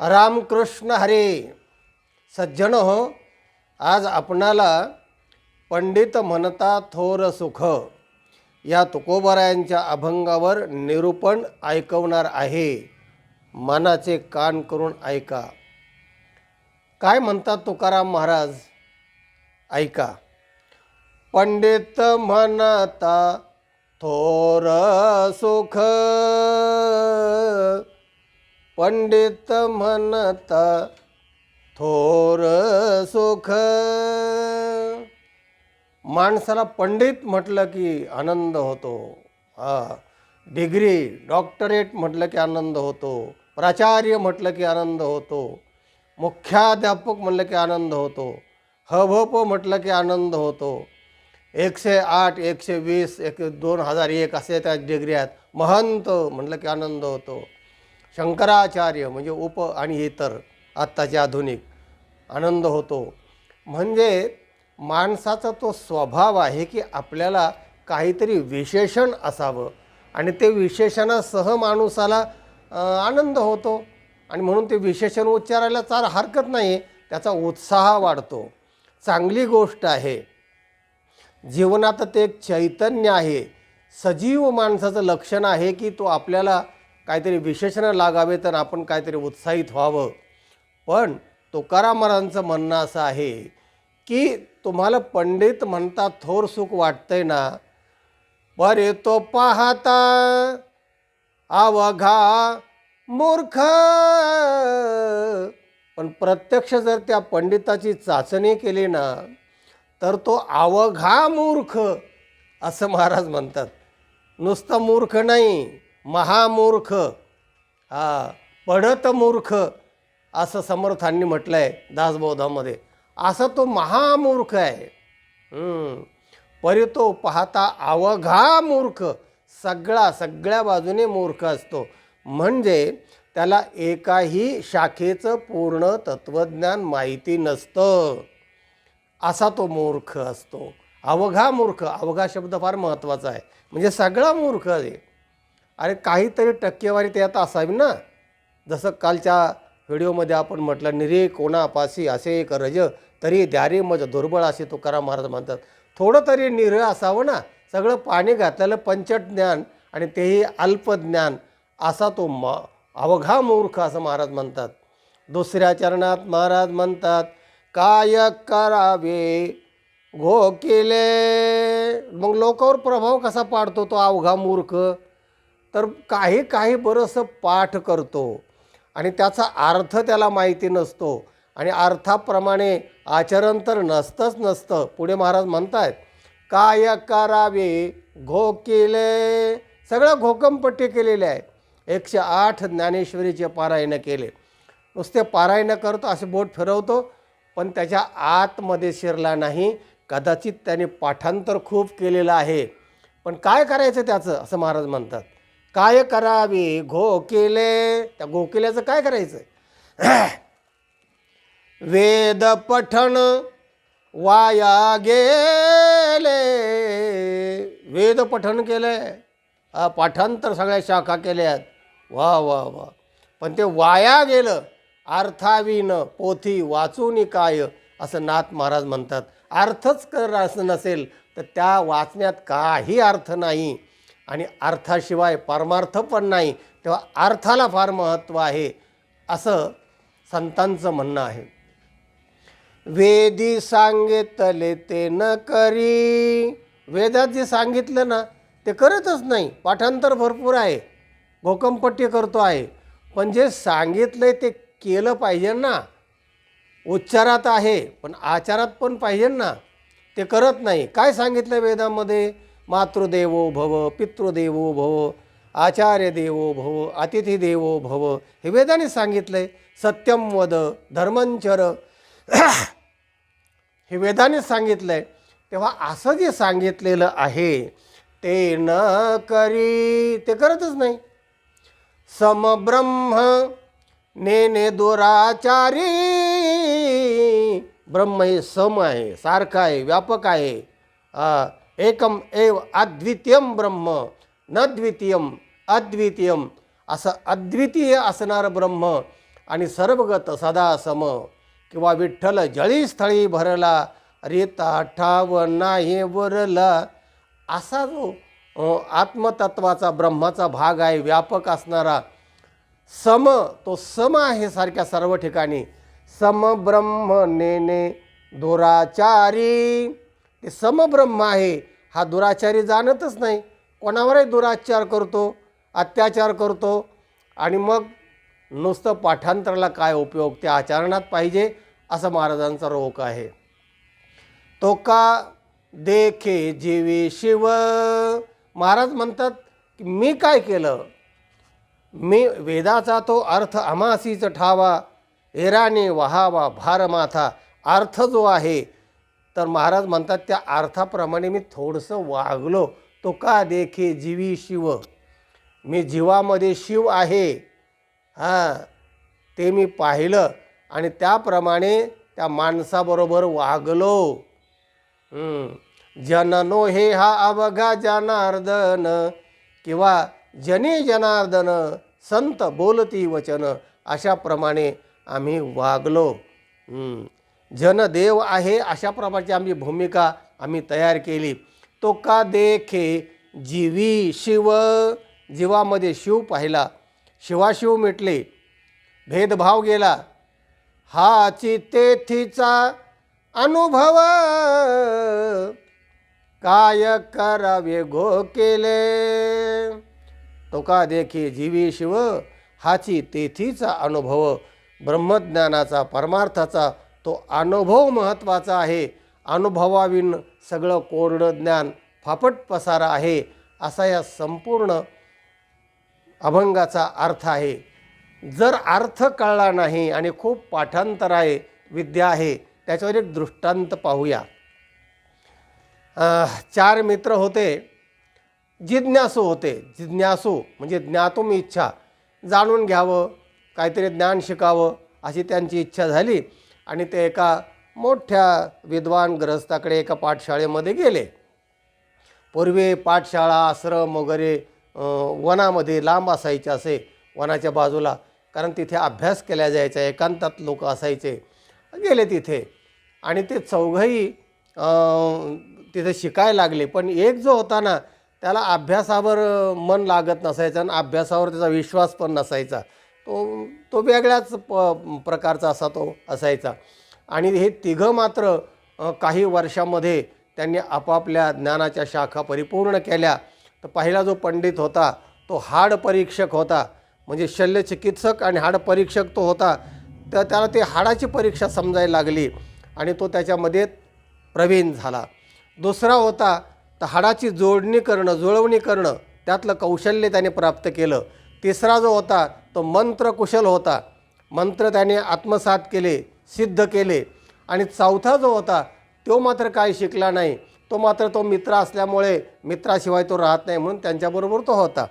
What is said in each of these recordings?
रामकृष्ण हरे. सज्जन हो आज आपणाला पंडित म्हणता थोर सुख या तुकोबरायांच्या अभंगावर निरूपण ऐकवणार आहे. मनाचे कान करून ऐका. काय म्हणतात तुकाराम महाराज? ऐका. पंडित म्हणता थोर सुख पंडित म्हणता थोर सुख. माणसाला पंडित म्हटलं की आनंद होतो. हा डिग्री डॉक्टरेट म्हटलं की आनंद होतो. प्राचार्य म्हटलं की आनंद होतो. मुख्याध्यापक म्हटलं की आनंद होतो. हभप म्हटलं की आनंद होतो. एकशे आठ एकशे वीस एक दोन हजार एक असे त्या डिग्री आहेत. महंत म्हटलं की आनंद होतो. शंकराचार्य म्हणजे उप आणि इतर आत्ताचे आधुनिक आनंद होतो. म्हणजे माणसाचा तो स्वभाव आहे की आपल्याला काहीतरी विशेषण असावं आणि ते विशेषणासह माणूसाला आनंद होतो. आणि म्हणून ते विशेषण उच्चारायला चार हरकत नाही त्याचा उत्साह वाढतो. चांगली गोष्ट आहे जीवनात ते एक चैतन्य आहे. सजीव माणसाचं लक्षण आहे की तो आपल्याला काहीतरी विशेषणं लागावे तर आपण काहीतरी उत्साहित व्हावं. पण तुकाराम महाराजांचं म्हणणं असं आहे की तुम्हाला पंडित म्हणता थोर सुख वाटतंय ना बरे तो पाहता अवघा मूर्ख. पण प्रत्यक्ष जर त्या पंडिताची चाचणी केली ना तर तो आवघा मूर्ख असं महाराज म्हणतात. नुसतं मूर्ख नाही. महामूर्ख. हा पढत मूर्ख असं समर्थांनी म्हटलं आहे दासबोधामध्ये. असा तो महामूर्ख आहे. परी तो पाहता अवघा मूर्ख सगळा सगळ्या बाजूने मूर्ख असतो. म्हणजे त्याला एकाही शाखेचं पूर्ण तत्त्वज्ञान माहिती नसतं. असा तो मूर्ख असतो. अवघा मूर्ख अवघा शब्द फार महत्त्वाचा आहे. म्हणजे सगळा मूर्ख आहे. अरे काहीतरी टक्केवारी त्यात असावी ना. जसं कालच्या व्हिडिओमध्ये आपण म्हटलं निरे कोणापाशी असे एक रज तरी द्यारे मज दुर्बळ असे तुकाराम महाराज म्हणतात. थोडं तरी निर असावं ना. सगळं पाणी घातलेलं पंचट ज्ञान आणि तेही अल्पज्ञान असा तो म अवघा मूर्ख असं महाराज म्हणतात. दुसऱ्या चरणात महाराज म्हणतात काय करावे? घो केले मग लोकांवर प्रभाव कसा पाडतो तो अवघा मूर्ख? तर काही काही बरंचसं पाठ करतो. आणि त्याचा अर्थ त्याला माहिती नसतो. आणि अर्थाप्रमाणे आचरण तर नसतंच नसतं. पुढे महाराज म्हणतायत काय करावे? घो केले सगळं घोकमपट्टी केलेले आहे. एकशे आठ ज्ञानेश्वरीचे पारायणं केले. नुसते पारायणं करतो असे बोट फिरवतो पण त्याच्या आतमध्ये शिरला नाही. कदाचित त्याने पाठांतर खूप केलेलं आहे. पण काय करायचं त्याचं? असं महाराज म्हणतात. काय करावे? गोकिले त्या गोकिल्याचं काय करायचं? वेद पठण वाया गेले. वेद पठण केले पाठांतर सगळ्या शाखा केल्यात. वा वा वा. पण ते वाया गेलं. अर्थाविन पोथी वाचून काय? असं नाथ महाराज म्हणतात. अर्थच कर असं नसेल तर त्या वाचण्यात काही अर्थ नाही. आणि अर्थाशिवाय परमार्थ पण नाही तेव्हा अर्थाला फार महत्त्व आहे असं संतांचं म्हणणं आहे. वेदी सांगितले ते न करी. वेदात जे सांगितलं ना ते करतच नाही पाठांतर भरपूर आहे भोकंपट्टी करतो आहे. पण जे सांगितलंय ते केलं पाहिजे ना. उच्चारात आहे पण आचारात पण पाहिजे ना. ते करत नाही. काय सांगितलं वेदामध्ये? मातृदेवो भव पितृदेवो भव आचार्य देवो भव अतिथी देवो भव. हे वेदाने सांगितलं आहे सत्यम वद धर्मंचर हे वेदाने सांगितलं आहे तेव्हा असं जे सांगितलेलं आहे ते न करी ते करतच नाही. समब्रह्म नेने दुराचारी. ब्रह्म हे सम आहे सारखं आहे व्यापक आहे. हा एकम एव अद्वितीयम ब्रह्म न द्वितीयम अद्वितीयम. असं अद्वितीय असणारं ब्रह्म आणि सर्वगत सदा सम. किंवा विठ्ठल जळीस्थळी भरला रीता ठाव नाही वरला. असा जो आत्मतत्वाचा ब्रह्माचा भाग आहे व्यापक असणारा सम तो सम आहे सारख्या सर्व ठिकाणी. सम ब्रह्म नेने दुराचारी. ते समब्रह्म आहे हा दुराचारी जाणतच नाही. कोणावरही दुराचार करतो अत्याचार करतो आणि मग नुसतं पाठांतराला काय उपयोग? त्या आचरणात पाहिजे असं महाराजांचा रोख आहे. तो का देखे जीवी शिव? महाराज म्हणतात की मी काय केलं? मी वेदाचा तो अर्थ अमासीच ठावा. एराने वहावा भारमाथा. अर्थ जो आहे तर महाराज म्हणतात त्या अर्थाप्रमाणे मी थोडंसं वागलो तो का देखे जीवी शिव? मी जीवामध्ये शिव आहे. हां ते मी पाहिलं आणि त्याप्रमाणे त्या माणसाबरोबर वागलो. जननो हे हा अवघा जनार्दन किंवा जने जनार्दन संत बोलती वचन अशाप्रमाणे आम्ही वागलो. जनदेव आहे अशा प्रकारची आमची भूमिका आम्ही तयार केली. तो का देखे जीवी शिव? जीवामध्ये शिव पाहिला. शिवाशिव मिटले. भेदभाव गेला. हाची तेथीचा अनुभव. काय करावे घो केले? तो का देखी जीवी शिव? हाची तेथीचा अनुभव. ब्रह्मज्ञानाचा परमार्थाचा तो अनुभव महत्त्वाचा आहे. अनुभवाविन सगळं कोरडं ज्ञान फापट पसारा आहे असा या संपूर्ण अभंगाचा अर्थ आहे. जर अर्थ कळला नाही आणि खूप पाठांतर आहे विद्या आहे त्याच्यावर एक दृष्टांत पाहूया. चार मित्र होते. जिज्ञासू होते. जिज्ञासू म्हणजे ज्ञातुम इच्छा. जाणून घ्यावं काहीतरी ज्ञान शिकावं अशी त्यांची इच्छा झाली. आणि ते एका मोठ्या विद्वान ग्रहस्थाकडे एका पाठशाळेमध्ये गेले. पूर्वी पाठशाळा आश्रम वगैरे वनामध्ये लांब असायचे असे वनाच्या बाजूला. कारण तिथे अभ्यास केला जायचा एकांतात लोक असायचे. गेले तिथे. आणि ते चौघही तिथे शिकायला लागले. पण एक जो होता ना त्याला अभ्यासावर मन लागत नसायचं आणि अभ्यासावर त्याचा विश्वास पण नसायचा. तो तो वेगळ्याच प प्रकारचा असा तो असायचा. आणि हे तिघं मात्र काही वर्षामध्ये त्यांनी आपापल्या ज्ञानाच्या शाखा परिपूर्ण केल्या. तर पहिला जो पंडित होता तो हाड परीक्षक होता. म्हणजे शल्यचिकित्सक आणि हाड परीक्षक तो होता. तर त्याला ते हाडाची परीक्षा समजायला लागली आणि तो त्याच्यामध्ये प्रवीण झाला. दुसरा होता तर हाडाची जोडणी करणं जुळवणी करणं त्यातलं कौशल्य त्याने प्राप्त केलं. तिसरा जो होता तो मंत्रकुशल होता. मंत्र त्याने आत्मसात केले सिद्ध केले. आणि चौथा जो होता तो मात्र काही शिकला नाही. तो मात्र तो मित्र असल्यामुळे मित्राशिवाय तो राहत नाही म्हणून त्यांच्याबरोबर तो होता.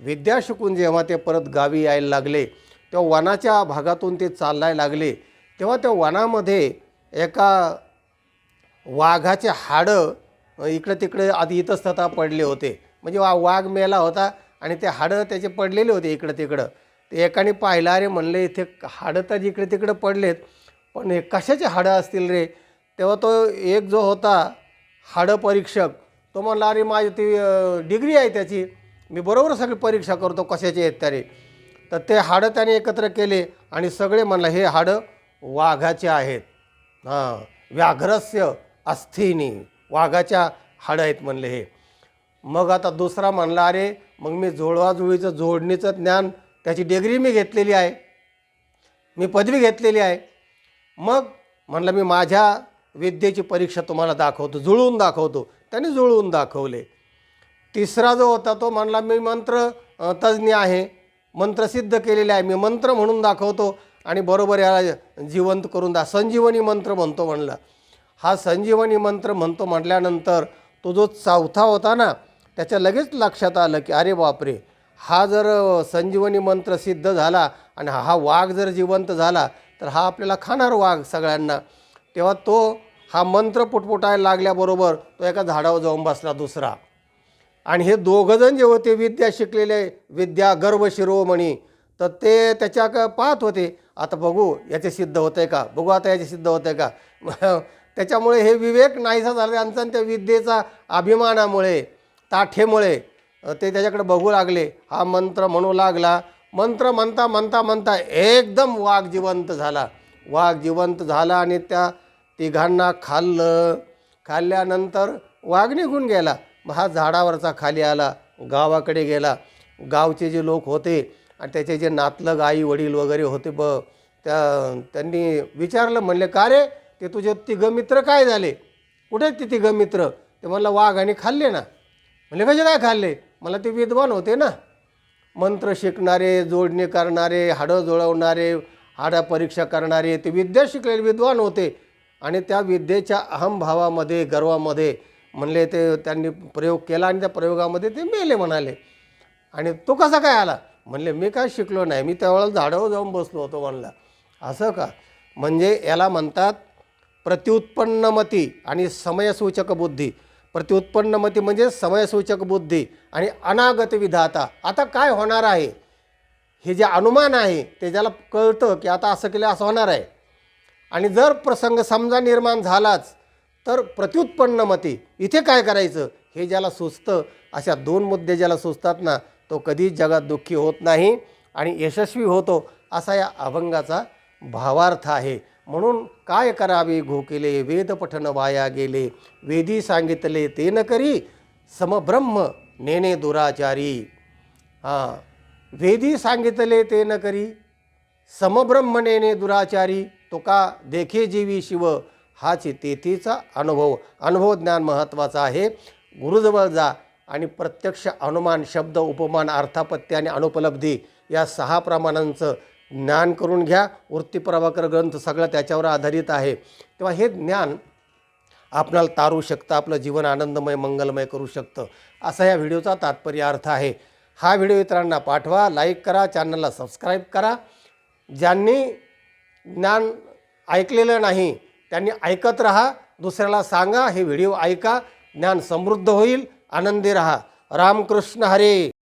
विद्या शिकून जेव्हा ते परत गावी यायला लागले तेव्हा वनाच्या भागातून ते चालायला लागले. तेव्हा त्या वनामध्ये एका वाघाचे हाडं इकडे तिकडे आधी इतस्तता पडले होते. म्हणजे वा वाघ मेला होता आणि ते हाडं त्याचे पडलेले होते इकडं तिकडं ते एकाने पाहिलं अरे म्हणले इथे हाडं तर जिकडे तिकडं पडलेत पण हे कशाचे हाडं असतील रे? तेव्हा तो एक जो होता हाडं परीक्षक तो म्हणला अरे माझी ती डिग्री आहे त्याची मी बरोबर सगळी परीक्षा करतो कशाचे आहेत तरी तर ते हाडं त्याने एकत्र केले आणि सगळे म्हणलं हे हाडं वाघाचे आहेत. हां व्याघ्रस्य अस्थिनी वाघाच्या हाडं आहेत म्हणले हे. मग आता दुसरा म्हणला अरे मग मी जुळवाजुळीचं जोडणीचं ज्ञान त्याची डिग्री मी घेतलेली आहे. मी पदवी घेतलेली आहे. मग म्हणलं मी माझ्या विद्येची परीक्षा तुम्हाला दाखवतो जुळवून दाखवतो. त्याने जुळवून दाखवले. तिसरा जो होता तो म्हणला मी मंत्र तज्ज्ञ आहे. मंत्र सिद्ध केलेले आहे. मी मंत्र म्हणून दाखवतो आणि बरोबर याला जिवंत करून दा संजीवनी मंत्र म्हणतो म्हणला. हा संजीवनी मंत्र म्हणतो म्हटल्यानंतर तो जो चौथा होता ना त्याच्या लगेच लक्षात आलं की अरे बापरे! हा जर संजीवनी मंत्र सिद्ध झाला आणि हा वाघ जर जिवंत झाला तर हा आपल्याला खाणार वाघ सगळ्यांना. तेव्हा तो हा मंत्र पुटपुटायला लागल्याबरोबर तो एका झाडावर जाऊन बसला दुसरा. आणि हे दोघंजण जे होते विद्या शिकलेले विद्या गर्व शिरोमणी तर ते त्याच्या क- पाहत होते आता बघू याचे सिद्ध होतं आहे का? बघू आता याचे सिद्ध होतं आहे का? त्याच्यामुळे हे विवेक नाहीसा झाला त्यांचा आणि त्या विद्येचा अभिमानामुळे ताठेमुळे ते त्याच्याकडे बघू लागले. हा मंत्र म्हणू लागला. मंत्र म्हणता म्हणता म्हणता एकदम वाघ जिवंत झाला. वाघ जिवंत झाला आणि त्या तिघांना खाल्लं. खाल्ल्यानंतर वाघ निघून गेला. हा झाडावरचा खाली आला. गावाकडे गेला. गावचे जे लोक होते आणि त्याचे जे नातलग आई वडील वगैरे होते ब त्या त्यांनी विचारलं. म्हणले का रे? ते तुझे तिघं मित्र काय झाले? कुठे ते तिघं मित्र? ते म्हणलं वाघ आणि खाल्ले ना. म्हणले कसे काय खाल्ले? मला ते विद्वान होते ना. मंत्र शिकणारे जोडणी करणारे हाडं जुळवणारे हाडा परीक्षा करणारे ते विद्या शिकलेले विद्वान होते. आणि त्या विद्येच्या अहमभावामध्ये गर्वामध्ये म्हणले ते त्यांनी प्रयोग केला आणि त्या प्रयोगामध्ये ते मेले म्हणाले. आणि तो कसा काय आला? म्हणले मी काय शिकलो नाही. मी त्यावेळेला झाडावर जाऊन बसलो होतो म्हणला. असं का? म्हणजे याला म्हणतात प्रत्युत्पन्नमती आणि समयसूचक बुद्धी. प्रतिउत्पन्नमती म्हणजे समयसूचक बुद्धी आणि अनागत विधाता. आता काय होणार आहे? हे जे अनुमान आहे ते ज्याला कळतं की आता असं केलं असं होणार आहे. आणि जर प्रसंग समजा निर्माण झालाच तर प्रत्युत्पन्नमती इथे काय करायचं? हे ज्याला सुचतं अशा दोन मुद्दे ज्याला सुचतात ना तो कधीच जगात दुःखी होत नाही आणि यशस्वी होतो असा या अभंगाचा भावार्थ आहे. म्हणून काय करावे घोकेले वेद पठन वाया गेले. वेदी सांगितले ते न करी समब्रह्म नेणे दुराचारी. हां वेदी सांगितले ते न करी समब्रह्म नेणे दुराचारी. तो का देखे जीवी शिव हाच तेथीचा अनुभव. अनुभव ज्ञान महत्त्वाचा आहे. गुरुजवळ जा आणि प्रत्यक्ष अनुमान शब्द उपमान अर्थापत्य आणि अनुपलब्धी या सहा प्रमाणांचं ज्ञान करून घ्या. वृत्तीप्रभाकर ग्रंथ सगळा त्याच्यावर आधारित आहे. तेव्हा हे ज्ञान आपणाला तारू शकतं आपलं जीवन आनंदमय मंगलमय करू शकतं. असा या व्हिडिओचा तात्पर्य अर्थ आहे. हा व्हिडिओ इतरांना पाठवा लाईक करा चॅनलला सबस्क्राईब करा. ज्यांनी ज्ञान ऐकलेलं नाही त्यांनी ऐकत राहा. दुसऱ्याला सांगा हे व्हिडिओ ऐका. ज्ञान समृद्ध होईल आनंदी राहा. रामकृष्ण हरे.